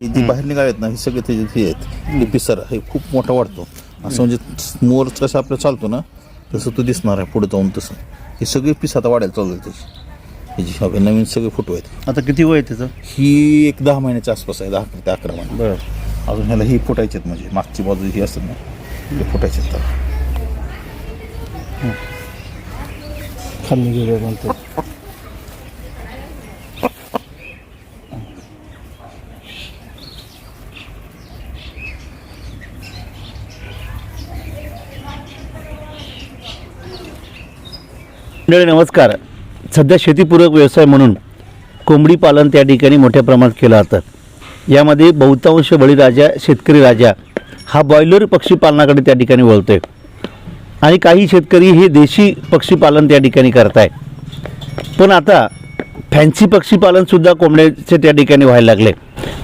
हे जी बाहेर निघालेत ना हे सगळे त्याचे हे आहेत हे पिसारा हे खूप मोठा वाढतो. असं म्हणजे मोर कसं आपलं चालतो ना तसं तो दिसणार आहे पुढे जाऊन तसं. हे सगळे पिस आता वाढायला चालू आहे त्याची. ह्याची हवे नवीन सगळे फुटू आहेत. आता किती वय आहे त्याचं? ही एक दहा महिन्याच्या आसपास आहे दहा ते अकरा महिने. बरं. अजून ह्याला ही फुटायचे आहेत म्हणजे मागची बाजू ही असतात ना हे फुटायचे आहेत. खाल्ली गेले म्हणते मंडळी नमस्कार. सध्या शेतीपूरक व्यवसाय म्हणून कोंबडी पालन त्या ठिकाणी मोठ्या प्रमाणात केलं जातं. यामध्ये बहुतांश बळीराजा शेतकरी राजा हा बॉयलर पक्षीपालनाकडे त्या ठिकाणी वळतोय. आणि काही शेतकरी हे देशी पक्षीपालन त्या ठिकाणी करताय. पण आता फॅन्सी पक्षीपालनसुद्धा कोंबड्याचे त्या ठिकाणी व्हायला लागले.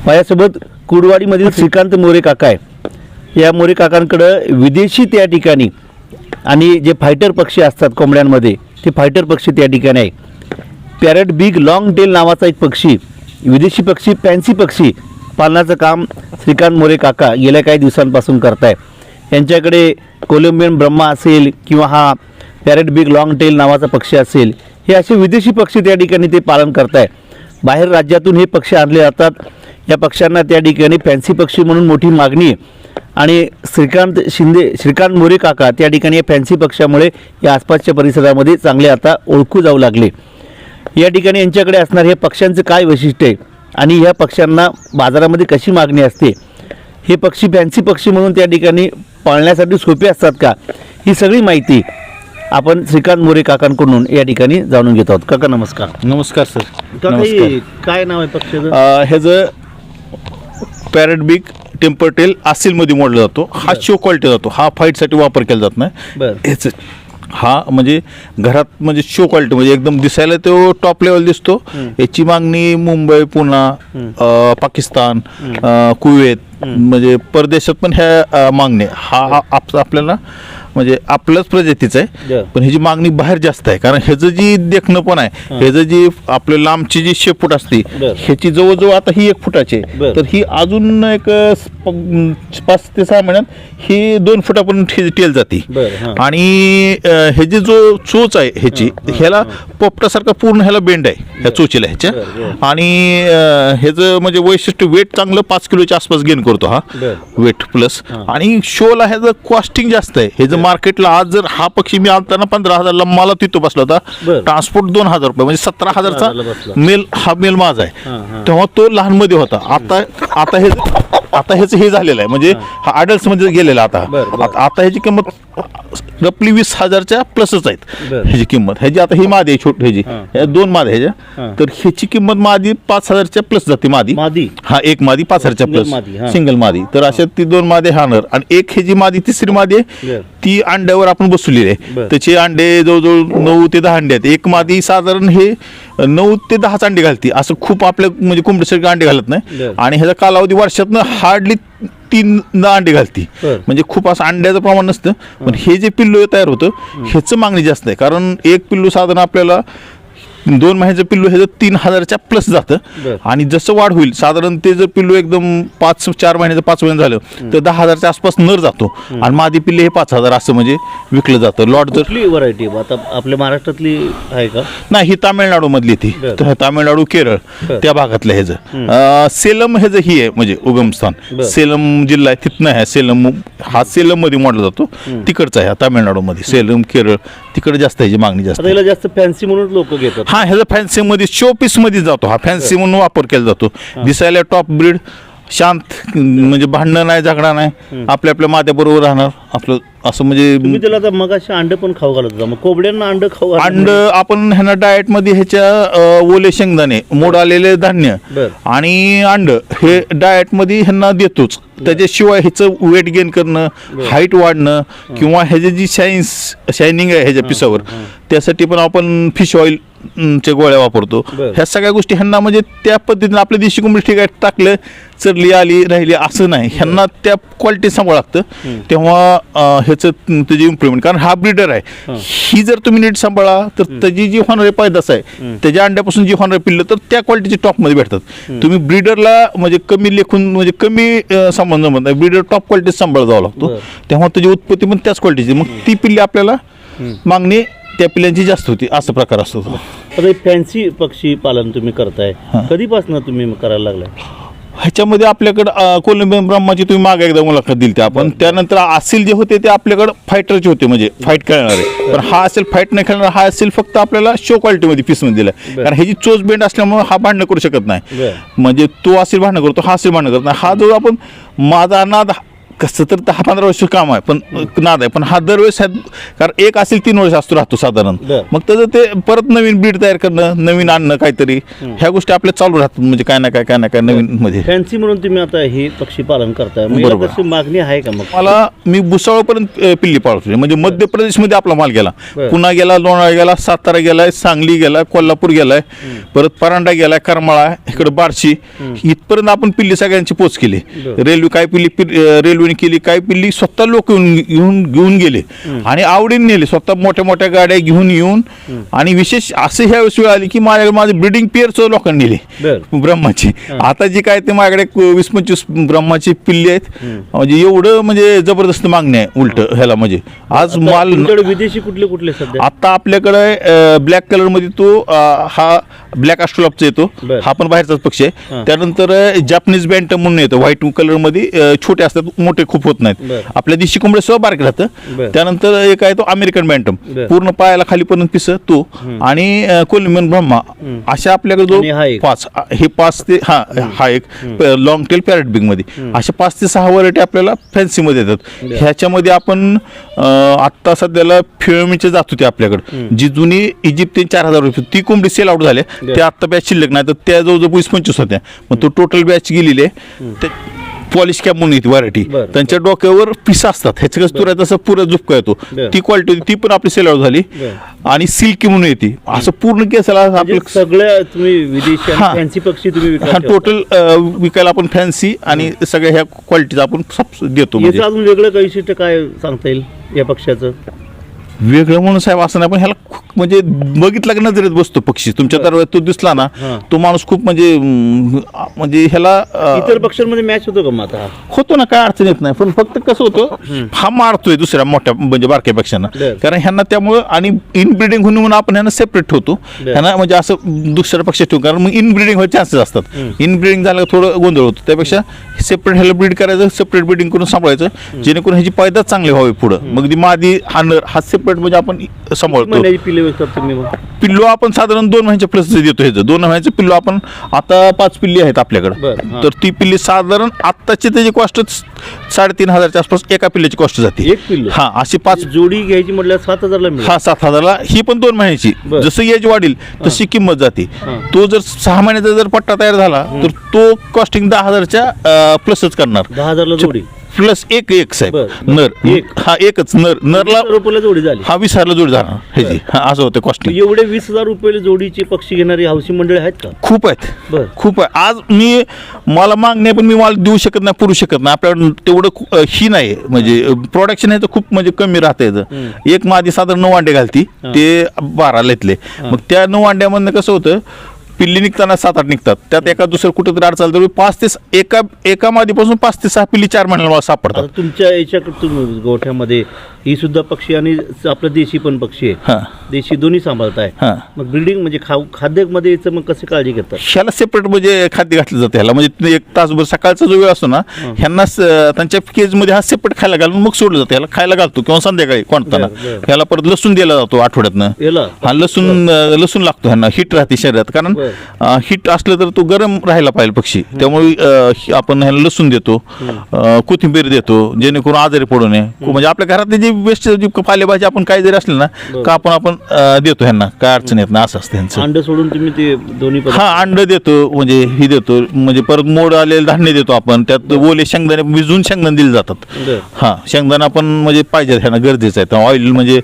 माझ्यासोबत कुडवाडीमधील श्रीकांत मोरे काका आहे. या मोरे काकांकडं विदेशी त्या ठिकाणी आणि जे फायटर पक्षी असतात कोंबड्यांमध्ये ते फायटर पक्षी त्या ठिकाणी आहे. पॅरट बिग लॉंग टेल नावाचा एक पक्षी विदेशी पक्षी पॅन्सी पक्षी पालनाचं काम श्रीकांत मोरे काका गेल्या काही दिवसांपासून करताय. यांच्याकडे कोलंबियन ब्रह्मा असेल किंवा हा पॅरेट बिग लॉंग टेल नावाचा पक्षी असेल हे असे विदेशी पक्षी त्या ठिकाणी ते पालन करताय. बाहेर राज्यातून हे पक्षी आणले जातात. या पक्ष्यांना त्या ठिकाणी फॅन्सी पक्षी म्हणून मोठी मागणी आहे. आणि श्रीकांत शिंदे श्रीकांत मोरे काका त्या ठिकाणी या फॅन्सी पक्षामुळे या आसपासच्या परिसरामध्ये चांगले आता ओळखू जाऊ लागले. या ठिकाणी यांच्याकडे असणार हे पक्ष्यांचं काय वैशिष्ट्य आहे? आणि ह्या पक्ष्यांना बाजारामध्ये कशी मागणी असते? हे पक्षी फॅन्सी पक्षी म्हणून त्या ठिकाणी पाळण्यासाठी सोपे असतात का? ही सगळी माहिती आपण श्रीकांत मोरे काकांकडून या ठिकाणी जाणून घेत आहोत. काका नमस्कार. नमस्कार सर. काका काय नाव आहे पक्षाचं? ह्याचं पॅरेट बिग टेम्परटेल आसिलमध्ये मोडला जातो. हा शो क्वालिटी जातो. हा फाईटसाठी वापर केला जात नाही. ह्याचं हा म्हणजे घरात म्हणजे शो क्वालिटी म्हणजे एकदम दिसायला तो टॉप लेवल दिसतो. याची मागणी मुंबई पुणा अं, पाकिस्तान कुवेत म्हणजे परदेशात पण ह्या मागणी. हा आप- आपल्याला म्हणजे आपल्याच प्रजातीचं आहे. पण ह्याची मागणी बाहेर जास्त आहे. कारण ह्याचं जी देखणं पण आहे ह्याचं जी आपल्या लांबची जी शेपूट असते. ह्याची जवळजवळ आता ही एक फुटाची. तर ही अजून एक पाच ते सहा महिन्यात ही दोन फुटापर्यंत टेल जाते. आणि ह्याची जो चोच आहे ह्याची ह्याला पोपटासारखा पूर्ण ह्याला बेंड आहे ह्या चोचीला ह्याच्या. आणि ह्याचं म्हणजे वैशिष्ट्य वेट चांगलं पाच किलोच्या आसपास गेन करतो हा. Weight plus. आणि शोला ह्याचं कॉस्टिंग जास्त आहे. ह्याचं मार्केटला आज जर हा पक्षी मी आणताना पंधरा हजारला मला तिथं बसला. होता ट्रान्सपोर्ट दोन हजार रुपये म्हणजे सतरा हजारचा. मेल हा मेल माझा. आहे तेव्हा तो लहानमध्ये होता आता आता हे आता ह्याचं हे झालेलं आहे म्हणजे हा अडल्टमध्ये गेलेला आता. आता ह्याची किंमत रफली वीस हजारच्या प्लसच आहेत. ह्याची किंमत ह्याची आता ही मादी आहे छोटी ह्याची. ह्या दोन मादी. ह्याच्या तर ह्याची किंमत मादी पाच हजारच्या प्लस जाते मादी मादी हा एक मादी पाच हजारच्या. प्लस सिंगल मादी तर अशा ती दोन मादे हाणार आणि एक ह्याची मादी तिसरी मादी आहे. ती अंड्यावर आपण बसवलेली आहे. त्याचे अंडे जवळजवळ नऊ ते दहा अंडे आहेत. एक मादी साधारण हे नऊ ते दहाच अंडे घालते. असं खूप आपल्या म्हणजे कोंबडीसारखे अंडे घालत नाही. आणि ह्याचा कालावधी वर्षातनं हार्डली तीन अंडे घालते. म्हणजे खूप असं अंड्याचं प्रमाण नसतं. पण हे. जे पिल्लू तयार होतं ह्याचं मागणी जास्त आहे. कारण एक पिल्लू साधारण आपल्याला दोन महिन्याचं पिल्लू ह्याचं तीन हजारच्या प्लस जातं. आणि जसं वाढ होईल साधारण ते जर पिल्लू एकदम पाच चार महिन्याचं पाच महिने झालं तर दहा हजारच्या आसपास नर जातो. आणि मादी पिल्ले हे पाच हजार असं म्हणजे विकलं जातं. लॉट जर व्हरायटी आता आपल्या महाराष्ट्रातली आहे का? नाही ही तामिळनाडू मधली ती तामिळनाडू केरळ. त्या भागातलं ह्याचं सेलम ह्याचं ही आहे म्हणजे उगमस्थान. सेलम जिल्हा आहे तिथनं आहे सेलम हा सेलममध्ये मोडला जातो. तिकडचा आहे तामिळनाडूमध्ये. सेलम केरळ तिकडे जास्त ह्याची मागणी जास्त जास्त फॅन्सी म्हणून लोक घेतात. हा ह्याचा फॅन्सी मध्ये शो पीसमध्ये जातो. हा फॅन्सी म्हणून वापर केला जातो. दिसायला टॉप ब्रीड शांत म्हणजे भांडणं नाही झगडा नाही. आपल्या आपल्या मात्याबरोबर राहणार. आपलं असं म्हणजे त्याला मग असे अंड पण खाऊ घालत होता. मग कोंबड्यांना अंड खाऊ अंड आपण ह्यांना डाएटमध्ये ह्याच्या ओले शेंगदाणे मोड आलेले धान्य. आणि अंड हे डाएटमध्ये ह्यांना देतोच. त्याच्याशिवाय ह्याचं वेट गेन करणं हाईट वाढणं किंवा ह्याची जी शाईन्स शायनिंग आहे ह्याच्या पिसावर त्यासाठी पण आपण फिश ऑइल चे गोळ्या वापरतो. ह्या सगळ्या गोष्टी ह्यांना म्हणजे त्या पद्धतीने आपल्या देशी कोंबडी ठीक आहे टाकलं चरली आली राहिली असं नाही. ह्यांना त्या क्वालिटी सांभाळ लागतं. तेव्हा ह्याचं त्याची इम्प्रुव्हमेंट कारण हा ब्रीडर आहे. ही. जर तुम्ही नीट सांभाळा तर त्याची जी होणारी पैदास आहे. त्याच्या अंड्यापासून जी होणारी पिल्लं तर त्या क्वालिटीचे टॉपमध्ये भेटतात. तुम्ही ब्रीडरला म्हणजे कमी लेखून म्हणजे कमी जमत नाही ब्रीडर टॉप क्वालिटी सांभाळ जावं लागतो. तेव्हा त्याची उत्पत्ती पण त्याच क्वालिटीची मग ती पिल्ली आपल्याला मागणी त्या पिल्ल्यांची जास्त होती असा प्रकार असतो. फॅन्सी पक्षी पालन तुम्ही करताय. कधीपासून तुम्ही करायला लागलाय? ह्याच्यामध्ये आपल्याकडं कोलंबियन ब्रह्माची तुम्ही मागे एकदा मुलाखत दिली होती आपण. त्यानंतर असेल जे होते ते आपल्याकडं फायटरचे होते म्हणजे फाईट खेळणारे. पण हा असेल फाईट नाही खेळणार हा असेल फक्त आपल्याला शो क्वालिटीमध्ये पीसमध्ये दिला. कारण ह्याची चोच बेंड असल्यामुळे हा भांडणं करू शकत नाही. म्हणजे तो असेल भांडणं करतो हा असेल भांडणं करत. नाही हा जो आपण माझा नाद कसं तर दहा पंधरा वर्ष काम आहे पण नाद आहे. पण हा दरवेळेस कारण एक असेल तीन वर्ष असतो राहतो साधारण. मग त्याचं ते परत नवीन ब्रीड तयार करणं नवीन आणणं काहीतरी ह्या गोष्टी आपल्या चालू राहतात. म्हणजे काय ना काय काय ना काय नवीन मध्ये. फॅन्सी म्हणून तुम्ही आता हे पक्षी पालन करताय. बरोबर. मागणी आहे का मग? मला मी भुसावळपर्यंत पिल्ली पाळतो. म्हणजे मध्य प्रदेशमध्ये आपला माल गेला. पुन्हा गेला लोणावळा गेला सातारा गेलाय सांगली गेलाय कोल्हापूर गेलाय परत परांडा गेलाय करमाळा इकडे बार्शी. इथपर्यंत आपण पिल्ली सगळ्यांची पोच केली. रेल्वे काय पिल्ली पि- रेल्वेने केली काय पिल्ली स्वतः लोक येऊन घेऊन घेऊन गेले. आणि आवडीने नेले स्वतः मोठ्या मोठ्या गाड्या घेऊन येऊन. आणि विशेष असे ह्या वेळेस वेळ आली की माझ्याकडे माझे ब्रिडिंग पेअरच लोकांनी नेले. बरं. ब्रह्माची. आता जी काय ते माझ्याकडे वीस पंचवीस ब्रह्माची पिल्ली आहेत. म्हणजे एवढं म्हणजे जबरदस्त मागणी आहे उलट ह्याला म्हणजे. आज माल विदेशी कुठले कुठले आता आपल्याकडे ब्लॅक कलरमध्ये तो हा ब्लॅक अस्ट्रोलॉपचा येतो. बरं. हा पण बाहेरचाच पक्षी हां. आहे त्यानंतर जॅपनीज बँटम म्हणून येतो. व्हाईट कलरमध्ये अं, छोटे असतात मोठे खूप होत नाहीत. बरं. आपल्या दिशी कोंबडे सुद्धा बारके बरं. राहतं त्यानंतर एक आहे तो अमेरिकन बँटम बरं. पूर्ण पायाला खालीपर्यंत पिस तो. आणि कोलिमन ब्रह्मा अशा आपल्याकडे आणि हा जो एक. पाच अ, हे पाच ते हा हा एक लॉंग टेल पॅरेट बिगमध्ये. अशा पाच ते सहा व्हरायटी आपल्याला फॅन्सी मध्ये येतात. ह्याच्यामध्ये आपण अं, आत्ता सध्याला फिळमीचे जात होते आपल्याकडे. जी जुनी इजिप्तियन चार हजार रुपये. ती कोंबडी सेल आउट झाल्या त्या आत्ता बॅच शिल्लक नाही तर त्या जवळजवळ वीस पंचवीस होत्या. मग तो टोटल बॅच गेलेली आहे. ते पॉलिश कॅप म्हणून येते व्हरायटी. त्यांच्या डोक्यावर पिस असतात. ह्याचं कसं तुरा तसं पुरं झुपका येतो. ती क्वालिटी होती ती पण आपली सेल आउट झाली. आणि सिल्की म्हणून येते. असं पूर्ण केसाला म्हणजे आपलं सगळ्या तुम्ही विदेशी हां. फॅन्सी पक्षी तुम्ही विकायला हा ठेवता. टोटल विकायला आपण फॅन्सी आणि सगळ्या ह्या क्वालिटीचा आपण सब देतो म्हणजे. याचं अजून वेगळं काही वैशिष्ट्य काय सांगता येईल या पक्षाचं वेगळं म्हणून साहेब असं नाही पण ह्याला खूप म्हणजे बघितला की नजरेत बसतो पक्षी. तुमच्या तर तो दिसला ना. तो माणूस खूप म्हणजे अं, म्हणजे ह्याला अं, इतर पक्ष्यांमध्ये मॅच होतो का मग आता? होतो ना काय अडचण येत नाही. पण फक्त कसं होतं हा मारतोय दुसऱ्या मोठ्या म्हणजे बारक्या पेक्षा बरं. कारण ह्यांना त्यामुळं आणि इनब्रिडिंग होऊन म्हणून आपण ह्यांना सेपरेट ठेवतो. बरं. ह्यांना म्हणजे असं दुसऱ्या पक्षात ठेवू कारण मग इनब्रिडिंग व्हायचे चान्सेस असतात. इनब्रिडिंग झालं की थोडं गोंधळ होतो. त्यापेक्षा सेपरेट ह्याला ब्रीड करायचं सेपरेट ब्रिडिंग करून सांभाळायचं जेणेकरून ह्याची पैदाच चांगली व्हावी पुढं. मग ती मादी हा नर हा सेपरेट म्हणजे आपण सांभाळतो. महिन्याची पिल्ले विकतात तुम्ही मग? पिल्लो आपण साधारण दोन महिन्याच्या प्लस देतो ह्याचं. दोन महिन्याचे पिल्लो आपण आता पाच पिल्ली आहेत आपल्याकडे. बरं, हां. तर ती पिल्ली साधारण आत्ताची त्याची कॉस्ट साडेतीन हजारच्या आसपास एका पिल्ल्याची कॉस्ट जाते. एक पिल्लू? हा अशी पाच जोडी घ्यायची म्हटल्यावर सात हजारला मिळेल. हा सात हजारला. ही पण दोन महिन्याची बरं. जसं एज वाढील तशी किंमत जाते. हां. तो जर सहा महिन्याचा जर पट्टा तयार झाला तर तो कॉस्टिंग दहा हजारच्या प्लसच करणार. दहा हजारला जोडी प्लस एक एक साहेब. नर. एक. हा एकच. नर. नरला रुपयाला जोडी झाली. हा वीस हजारला जोडी जाणार ह्याची हा असं होतं कॉस्टिंग एवढे वीस हजार रुपयाला जोडीचे पक्षी घेणारी हौशी मंडळी आहेत का? खूप आहेत. खूप आहे आज मी मला मागणे पण मी मला देऊ शकत नाही पुरू शकत नाही. आपल्याकडे तेवढं ही नाही. म्हणजे प्रोडक्शन ह्याचं खूप म्हणजे कमी राहतं याचं. एक माझी साधारण नऊ अंडे घालती. ते बारा लेतले मग त्या नऊ अंड्यामधनं कसं होतं पिल्ली निघताना सात आठ निघतात. त्यात एका दुसरं कुठं तरी अडचाल तर पाच ते एका एका मादीपासून पाच ते सहा पिल्ली चार महिन्याला सापडतात. तुमच्या याच्याकडे तुम्ही गोठ्यामध्ये ही सुद्धा पक्षी आणि आपलं देशी पण पक्षी आहे. हां. देशी दोन्ही सांभाळताय. हां. मग ब्रिडिंग म्हणजे खाऊ खाद्यामध्ये याचं मग कशी काळजी घेतात? ह्याला सेपरेट म्हणजे खाद्य घातलं जातं ह्याला. म्हणजे एक तासभर सकाळचा जो वेळ असतो ना ह्यांना त्यांच्या केजमध्ये हा सेपरेट खायला घालून मग सोडलं जातं. ह्याला खायला घालतो किंवा संध्याकाळी कोणताना. ह्याला परत लसूण दिला जातो आठवड्यातनं. हा लसूण लसूण लागतो ह्यांना. हिट राहते शरीरात. कारण. हिट असलं तर तो गरम राहायला पाहिजे पक्षी. त्यामुळे आपण ह्याला लसूण देतो कोथिंबीर देतो जेणेकरून आजारी पडू नये. म्हणजे आपल्या घरातली जी वेस्ट जी पालेभाजी आपण काय जरी असले ना का आपण आपण देतो ह्यांना. काय अडचण येत नाही असं असतं ह्यांचं. अंड सोडून तुम्ही ते दोन्ही हा अंड देतो म्हणजे ही देतो म्हणजे परत मोड आलेले धान्य देतो आपण. त्यात ओले शेंगदाणे भिजून शेंगदाणे दिले जातात. हा शेंगदाणा पण म्हणजे पाहिजे ह्यांना गरजेचं आहे. ऑइल म्हणजे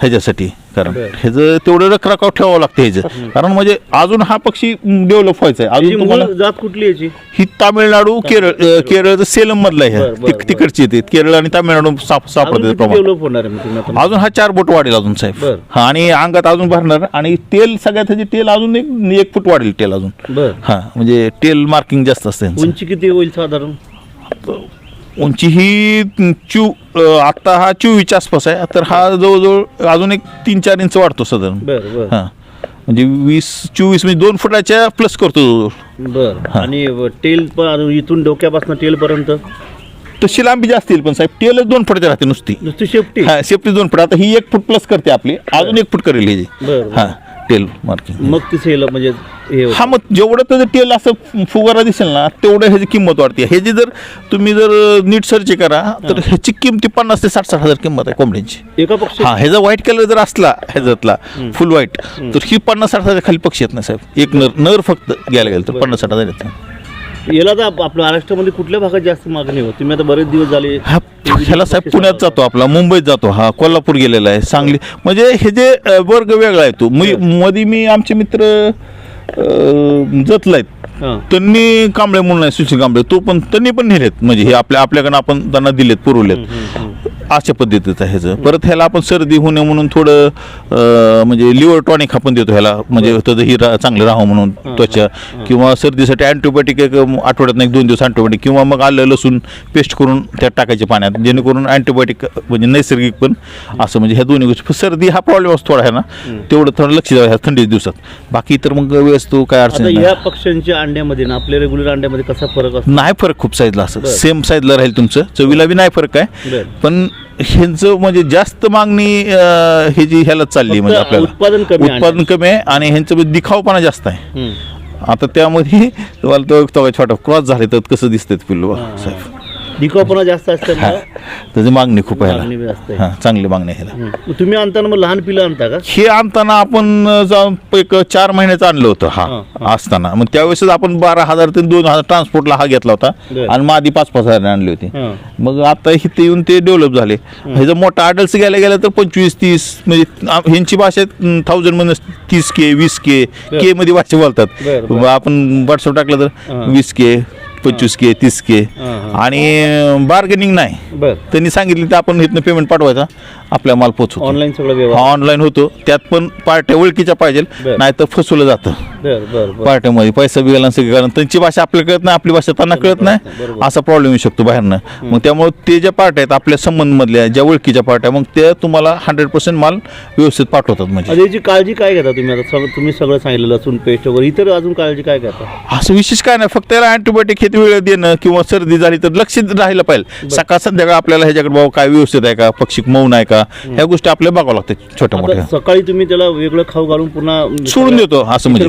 ह्याच्यासाठी. कारण बरं. ह्याचं तेवढं रखरखाव ठेवावं लागतं ह्याचं कारण म्हणजे अजून हा पक्षी डेव्हलप व्हायचा आहे याची अजून तुम्हाला जात कुठली याची? ही तामिळनाडू केरळ अं, केरळ सेलम मधला आहे. बरं. बरं, तिकडची येते. केरळ आणि तामिळनाडू साप सापडते प्रमाण. डेव्हलप होणार आहे मग तुम्ही आता? अजून हा चार बोट वाढेल अजून साहेब. बरं. हा आणि अंगात अजून भरणार. आणि तेल सगळ्यात ह्याची तेल अजून एक एक फूट वाढेल तेल अजून. बर. हा म्हणजे तेल मार्किंग जास्त असते. उंची किती होईल साधारण? उंची ही चू अं, आता हा चोवीसच्या आसपास आहे. तर हा जवळजवळ अजून एक तीन चार इंच वाढतो साधारण. बर बर. हा. म्हणजे वीस चोवीस म्हणजे दोन फुटाच्या प्लस करतो जवळजवळ. बर. आणि टेल पण इथून डोक्यापासून टेल पर्यंत? तशी लांबी जास्त येईल पण साहेब तेलच दोन फुटाची राहते नुसती. नुसती शेपटी? हा सेफ्टी दोन फूट. आता ही एक फूट प्लस करते आपली. अजून एक फूट करेल ही बरं, हा. टेल मार्किंग मग तिथे म्हणजे हे होतं. हा मग जेवढं त्याचं तेल असं फुगारा दिसेल ना तेवढं ह्याची किंमत वाढते. ह्याची जर तुम्ही जर नीट सर्च करा तर ह्याची किंमती पन्नास ते साठ साठ हजार किंमत आहे कोंबड्यांची. एका पक्ष हा ह्याचा व्हाईट कलर जर असला ह्याच्यातला फुल व्हाईट तर ही पन्नास साठ हजार खाली पक्षी येत नाही साहेब. एक नर नर फक्त घ्यायला गेलं तर पन्नास साठ हजार येत. नाही. याला तर आप- आपल्या महाराष्ट्रामध्ये कुठल्या भागात जास्त मागणी होती तुम्ही आता बरेच दिवस झाले हा ह्याला साहेब पुण्यात जातो आपला मुंबईत जातो. हा कोल्हापूर गेलेला आहे सांगली. म्हणजे हे जे अ, वर्ग वेगळा आहे तो. मी मध्ये मी आमचे मित्र जतला आहेत हा. त्यांनी कांबळे म्हणून आहे सुशील कांबळे. तो पण त्यांनी पण नेलेत. म्हणजे हे आपल्या आपल्याकडे आपण त्यांना दिलेत पुरवलेत. अशा पद्धतीचं आहे ह्याचं. परत ह्याला आपण सर्दी नये म्हणून थोडं अं, म्हणजे लिव्हर टॉनिक आपण देतो ह्याला. म्हणजे त्याचं ही रा- चांगलं राहावं म्हणून त्वचा. किंवा सर्दीसाठी अँटीबायोटिक एक आठवड्यात एक दोन दिवस अँटीबायोटिक किंवा मग आलं लसूण पेस्ट करून त्यात टाकायचे पाण्यात. जेणेकरून अँटीबायोटिक म्हणजे नैसर्गिक पण असं म्हणजे ह्या दोन्ही गोष्टी. सर्दी हा प्रॉब्लेम असतो थोडा आहे ना तेवढं थोडं लक्ष द्यावं ह्या थंडीच्या दिवसात. बाकी तर मग वेळेस तो काय अडचण आता नाही. या पक्ष्यांच्या अंड्यामध्ये ना आपल्या रेग्युलर अंड्यामध्ये कसा फरक असतो? नाही फरक खूप साईजला असं. सेम साईजला राहील तुमचं. चवीला बी नाही फरक आहे. बरं. पण ह्यांचं म्हणजे जास्त मागणी अं, हे जी ह्याला चालली म्हणजे आपल्याला. उत्पादन कमी आहे उत्पादन कमी आहे आणि ह्यांचं म्हणजे दिखावपणा जास्त आहे. हम्म. आता त्यामध्ये तुम्हाला तो तो छोटा क्रॉस झाले तर कसं दिसतंय ते पिल्लू साहेब. दिखावपणा जास्त असल्यामुळे त्याची मागणी खूप आहे मागणी ह्याला जास्त आहे. हा चांगली मागणी आहे ह्याला. तुम्ही आणताना मग लहान पिलं आणता का? हे आणताना आपण अं, जाऊन एक चार महिन्याचं आणलं होतं हा, असताना. मग त्यावेळेसच आपण बारा हजार ते दोन हजार ट्रान्सपोर्टला हा घेतला होता. बरं. आणि मग आधी पाच पाच हजार आणली होती. हा. मग आता इथे येऊन ते डेव्हलप झाले. ह्याचं मोठा अडल्ट घ्यायला गेलं तर पंचवीस तीस म्हणजे आ- ह्यांची भाषा थाउजंडमध्ये तीस के वीस के के मध्ये भाषा बोलतात. बरं, आपण व्हॉट्सअप टाकलं तर हा. वीस के पंचवीस के तीस के. आणि बार्गेनिंग नाही. बर. त्यांनी सांगितलं तर आपण इथनं पेमेंट पाठवायचा. आपल्या माल पोचवतो ऑनलाईन सगळं हा व्यवहार ऑनलाईन होतो. त्यात पण पार्ट्या ओळखीच्या पाहिजे बरं. नाही तर फसवलं जातं. बर बर बर. पार्ट्यामध्ये पैसा बिगाला सगळं कारण त्यांची भाषा आपल्याला कळत नाही आपली भाषा त्यांना कळत नाही. बरोबर. असा प्रॉब्लेम येऊ शकतो बाहेरनं. मग त्यामुळे ते ज्या पार्ट्या आहेत आपल्या संबंधमधल्या ज्या ओळखीच्या पार्ट्या मग त्या तुम्हाला हंड्रेड पर्सेंट माल व्यवस्थित पाठवतात म्हणजे. आता याची काळजी काय घेता तुम्ही? आता सगळं तुम्ही सगळं सांगितलं लसूण पेस्ट वगैरे इतर अजून काळजी काय घेता? असं विशेष काय नाही. फक्त त्याला अँटीबायोटिक हे वेळ देणं किंवा सर्दी झाली तर लक्ष राहिलं पाहिजे. सकाळ संध्याकाळ आपल्याला ह्याच्याकडे बाबा काय व्यवस्थित आहे का? पक्षी मौन आहे का? ह्या गोष्टी आपल्याला बघावं लागतात छोट्या मोठ्या. सकाळी तुम्ही त्याला वेगळं खाऊ घालून पुन्हा सोडून देतो असं म्हणजे.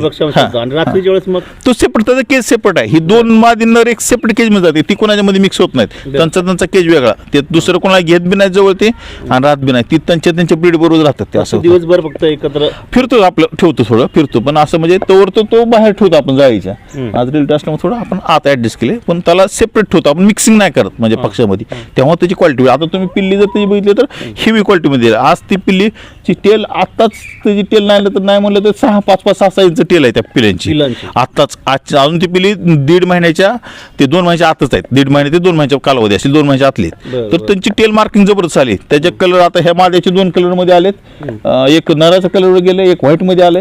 रात्रीच्या वेळेस मग तो सेपरेट त्याचा केज सेपरेट आहे. ही दोन मादींवर एक सेपरेट केजमध्ये जाते. ती कोणाच्या मध्ये मिक्स होत नाहीत. त्यांचा त्यांचा केज वेगळा. ते दुसरं कोणाला घेत बी नाही जवळ ते आणि रात बी नाही ती त्यांच्या त्यांच्या ब्रीड बरोबर राहतात ते असं. दिवसभर फक्त एकत्र फिरतो आपलं ठेवतो थोडं फिरतो. पण असं म्हणजे तोवर तो तो बाहेर ठेवतो आपण जाळीच्या. आज रिल असल्यामुळे थोडं आपण आत ऍडजस्ट केले. पण त्याला सेपरेट ठेवतो. आपण मिक्सिंग नाही करत म्हणजे पक्षामध्ये. तेव्हा त्याची क्वालिटी आता तुम्ही पिल्ली जर त्याची बघितली तर हेवी क्वालिटीमध्ये आहे. आज ती पिल्लीची टेल आत्ताच त्याची टेल नाही आलं तर नाही म्हणलं तर सहा पाच पाच सहा सहा इंच टेल आहे त्या पिल्यांची. आत्ताच आज अजून ती पिल्ली दीड महिन्याच्या ते दोन महिन्याच्या आतच आहेत दीड महिने ते दोन महिन्याच्या कालावधी असेल दोन महिन्याच्या आतली आहेत. बरं, तर बरं. त्यांची टेल मार्किंग जबरदस्त आली त्याचे कलर आता ह्या माद्याचे दोन कलरमध्ये आलेत अं, एक नराचा कलर गेले एक व्हाईटमध्ये आले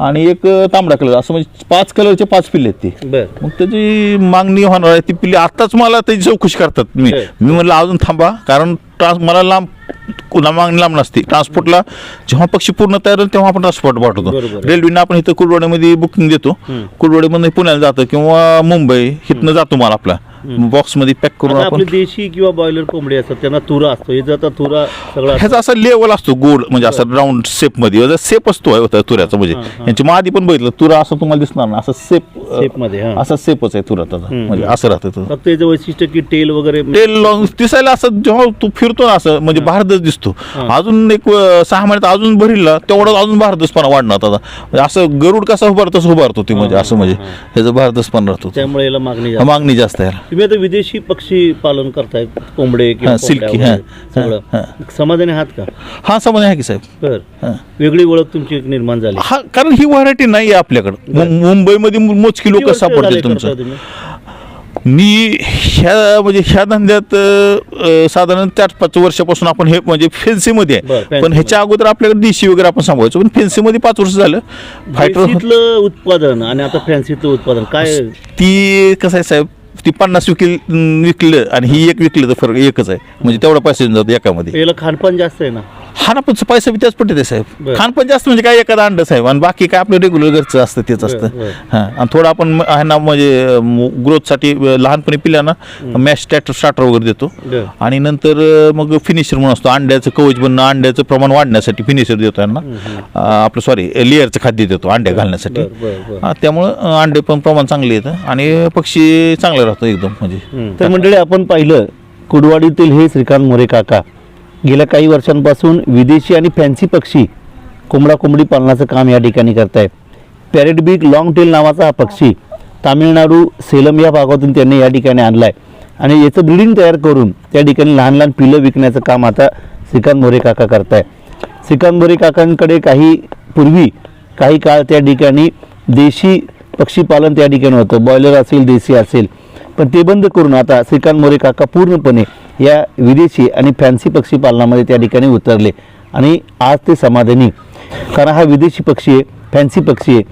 आणि एक तांबडा कलर असं म्हणजे पाच कलरचे पाच पिल्ले आहेत ते. मग त्याची मागणी होणार आहे ती पिल्ली आताच मला त्याची चौकशी करतात. मी. मी म्हणलं अजून थांबा कारण ट्रान्स मला लांब कुणा मागणी लांब नसते. ट्रान्सपोर्टला जेव्हा पक्षी पूर्ण तयार होईल तेव्हा आपण ट्रान्सपोर्ट पाठवतो. रेल्वेनं आपण इथं कुरवाड्यामध्ये बुकिंग देतो. कुरवाड्यामध्ये पुण्याला जातं किंवा मुंबई इथनं जातो माल आपला. बॉक्समध्ये पॅक करून आता आपण आपली देशी किंवा बॉयलर कोंबडी असतात त्यांना तुरा असतो. हे आता तुरा सगळा ह्याचा असा लेवल असतो गोड म्हणजे असा राऊंड शेपमध्ये. सेप असतो आहे होता तुऱ्याचा म्हणजे यांची मादी पण बघितलं तुरा असं तुम्हाला दिसणार ना असं सेप Shape मध्ये, हा. असा सेपच आहे तुरा त्याचा. म्हणजे असं राहतं तो. फक्त याचं वैशिष्ट्य की टेल वगैरे टेल लॉंग दिसायला असं जेव्हा तू फिरतो ना असं म्हणजे भारतच दिसतो. अजून एक अं, सहा महिन्यात अजून भरीला तेवढा अजून भारतचपणा वाढणार त्याचा. म्हणजे असं गरुड कसा उभारतो तसं उभारतो ती म्हणजे असं म्हणजे ह्याचं भारतचपणा राहतो त्यामुळे याला मागणी जास्त. मागणी जास्त आहे याला. तुम्ही आता विदेशी पक्षी पालन करताय कोंबडे किंवा हा, सिल्की, कोंबड्या हा, वगैरे. हा, सगळं. समाधानी आहात का? हा समज आहे की साहेब. बर. हा. वेगळी ओळख तुमची एक निर्माण झाली. हा कारण ही व्हरायटी नाही आहे आपल्याकडं. मु- मुंबईमध्ये मोजकी लोक झाले करता तुमचं. तुम्ही? मी ह्या म्हणजे ह्या धंद्यात अ, साधारण चार पाच वर्षापासून आपण हे म्हणजे फेन्सीमध्ये बरं, आहे. fancy पण ह्याच्या अगोदर आपल्याकडे देशी वगैरे आपण सांभाळायचो. पण फेन्सीमध्ये पाच वर्ष झालं. फायटर देशीतलं उत्पादन आणि आता फॅन्सीतलं उत्पादन. काय ती कसं आहे साहेब ती पन्नास विकल विकलं आणि ही एक विकलं तर फरक एकच आहे. म्हणजे तेवढा पैसे येऊन जातो एकामध्ये. याला खानपान जास्त आहे ना. हा ना पण पैसा बी त्याच पडते ते साहेब. बरं. खाण पण जास्त म्हणजे काय एखादा अंड साहेब. आणि बाकी काय आपलं रेग्युलर घरचं असतं तेच असतं. हां. आणि थोडं आपण आहे ना म्हणजे ग्रोथसाठी लहानपणी पिल्यांना मॅश स्टॅटर स्टार्टर वगैरे देतो. आणि नंतर मग फिनिशर म्हणून असतो. अंड्याचं कवच बनणं अंड्याचं प्रमाण वाढण्यासाठी फिनिशर देतो यांना. आपलं सॉरी लेअरचं खाद्य देतो अंड्या घालण्यासाठी. हां, त्यामुळं अंडे पण प्रमाण चांगलं येतं. आणि पक्षी चांगला राहतो एकदम म्हणजे. तर मंडळी आपण पाहिलं कुडवाडीतील हे श्रीकांत मोरे काका गेल्या काही वर्षांपासून विदेशी आणि फॅन्सी पक्षी कोंबडा कोंबडी पालनाचं काम या ठिकाणी करतायत. पॅरेट बीक लॉंग टेल नावाचा हा पक्षी तामिळनाडू सेलम या भागातून त्यांनी या ठिकाणी आणला आहे आणि याचं ब्रिडिंग तयार करून त्या ठिकाणी लहान लहान पिलं विकण्याचं काम आता श्रीकांत मोरे काका करत आहे श्रीकांत मोरे काकांकडे काही पूर्वी काही काळ त्या ठिकाणी देशी पक्षीपालन त्या ठिकाणी होतं. बॉयलर असेल देशी असेल. पण ते बंद करून आता श्रीकांत मोरे काका पूर्णपणे या विदेशी आणि फॅन्सी पक्षी पालनामध्ये त्या ठिकाणी उतरले. आणि आज ते समाधानी. कारण हा विदेशी पक्षी आहे फॅन्सी पक्षी आहे.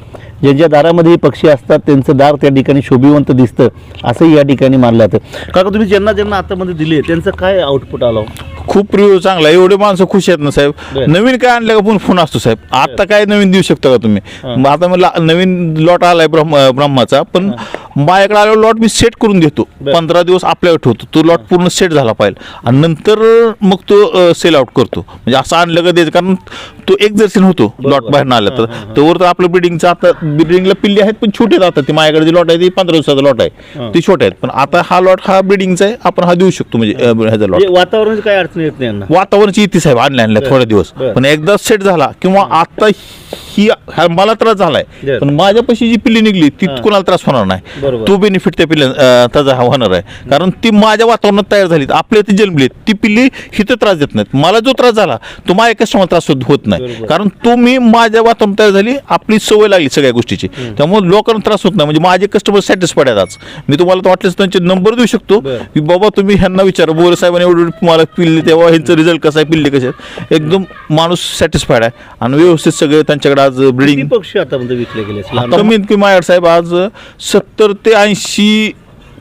ज्यांच्या दारामध्ये हे पक्षी असतात त्यांचं दार त्या ठिकाणी शोभिवंत दिसतं असंही या ठिकाणी मानलं जातं. काका तुम्ही ज्यांना ज्यांना आतामध्ये दिले त्यांचं काय आउटपुट आलं? खूप रिव्ह्यू चांगला आहे. एवढे माणसं खुश आहेत ना साहेब. नवीन काय आणलं का पण फोन असतो साहेब? आता काय नवीन देऊ शकता का तुम्ही? आता मला नवीन लॉट आलाय ब्रह्म ब्रह्माचा पण माझ्याकडे आल्यावर लॉट मी सेट करून देतो. पंधरा दिवस आपल्यावर ठेवतो. तो लॉट पूर्ण सेट झाला पाहिजे. आणि नंतर मग तो सेल आउट करतो. म्हणजे असं आणलं का द्यायचं? कारण तो एक जर्सीन होतो लॉट बाहेर आला तर. तोवर तर आपलं ब्रिडिंगचं आता ब्रिडिंगला पिल्ली आहेत पण छोटे राहतात ते माझ्याकडे जे लॉट आहे ते पंधरा दिवसाचा लॉट आहे. ते छोटे आहेत. पण आता हा लॉट हा ब्रिडिंगचा आहे आपण हा देऊ शकतो. म्हणजे ह्याचा लॉट वातावरणाची काय अडचण येत नाही वातावरणाची इथे साहेब आणल्या आणल्या. थोडे दिवस. पण एकदा सेट झाला किंवा आता ही मला त्रास झालाय. पण माझ्यापाशी जी पिल्ली निघली ती. कोणाला त्रास होणार नाही. तो बेनिफिट त्या पिल्ल्या अं, त्याचा हा होणार आहे. कारण ती माझ्या वातावरणात तयार झाली. आपल्या इथे जन्मली. ती पिल्ली हिथं त्रास देत नाहीत. मला जो त्रास झाला तो माझ्या कस्टमर त्रास होत- नाही. कारण तो मी माझ्या वातावरणात तयार झाली आपली सवय लागली सगळ्या गोष्टीची. त्यामुळे लोकांना त्रास होत नाही. म्हणजे माझे कस्टमर सॅटिस्फाईड आहेत आज. मी तुम्हाला वाटल्यास त्यांचे नंबर देऊ शकतो. की बाबा तुम्ही ह्यांना विचारा. बोर साहेबांनी एवढं मला पिल्ली तेव्हा ह्यांचं रिझल्ट कसा आहे? पिल्ली कसे आहेत एकदम माणूस सॅटिस्फाईड आहे. आणि व्यवस्थित सगळे त्यांच्याकडे आज ब्रिडिंग पक्षी आतापर्यंत विकले गेले कमीत कमी माझ्याकडे साहेब आज सत्तर ते ऐंशी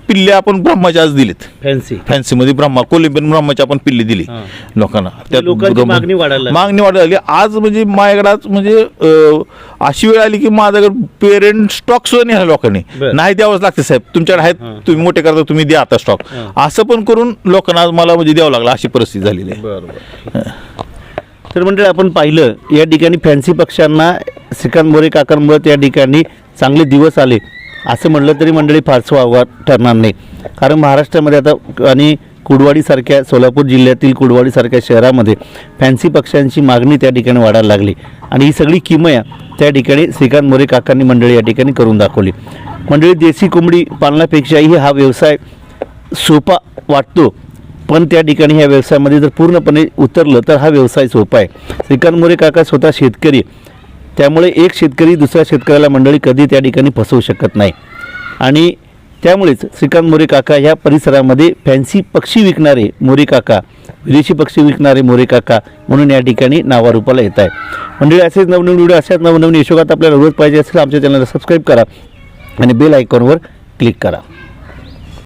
पिल्ले आपण ब्रह्माच्या आज दिलेत. फॅन्सी फॅन्सीमध्ये ब्रह्मा कोलिंबियन ब्रह्माची आपण पिल्ली दिली. लोकांना. लोकांची ब्रह्म- मागणी वाढायला लागली. मागणी वाढायला लागली. आज म्हणजे माझ्याकडे आज म्हणजे अं, अशी वेळ आली की माझ्याकडे पेरेंट स्टॉक सुद्धा नाही लोकांनी. बरं. नाही द्यावंच लागते साहेब. तुमच्याकडे आहेत. तुम्ही मोठे करता तुम्ही द्या आता स्टॉक हां. असं पण करून लोकांना आज मला म्हणजे द्यावं लागलं अशी परिस्थिती झालेली आहे. तर मंडळी आपण पाहिलं या ठिकाणी फॅन्सी पक्ष्यांना श्रीकांत मोरे काकांमुळे त्या ठिकाणी चांगले दिवस आले. असं म्हणलं तरी मंडळी फारसं वावगा ठरणार नाही. कारण महाराष्ट्रामध्ये आता आणि कुडवाडीसारख्या सोलापूर जिल्ह्यातील कुडवाडीसारख्या शहरामध्ये फॅन्सी पक्ष्यांची मागणी त्या ठिकाणी वाढायला लागली. आणि ही सगळी किमया त्या ठिकाणी श्रीकांत मोरे काकांनी मंडळी या ठिकाणी करून दाखवली. मंडळी देशी कोंबडी पालनापेक्षाही हा व्यवसाय सोपा वाटतो पण त्या ठिकाणी ह्या व्यवसायामध्ये जर पूर्णपणे उतरलं तर हा व्यवसाय सोपा आहे. श्रीकांत मोरे काका स्वतः शेतकरी त्यामुळे एक शेतकरी दुसऱ्या शेतकऱ्याला मंडळी कधी त्या ठिकाणी फसवू शकत नाही. आणि त्यामुळेच श्रीकांत मोरे काका ह्या परिसरामध्ये फॅन्सी पक्षी विकणारे मोरे काका विदेशी पक्षी विकणारे मोरे काका म्हणून या ठिकाणी नावारूपाला येत आहे. मंडळी असेच नवनवीन व्हिडिओ अशाच नवनवीन यशोगात आपल्याला रोज पाहिजे असेल आमच्या चॅनलला सबस्क्राईब करा आणि बेल आयकॉनवर क्लिक करा.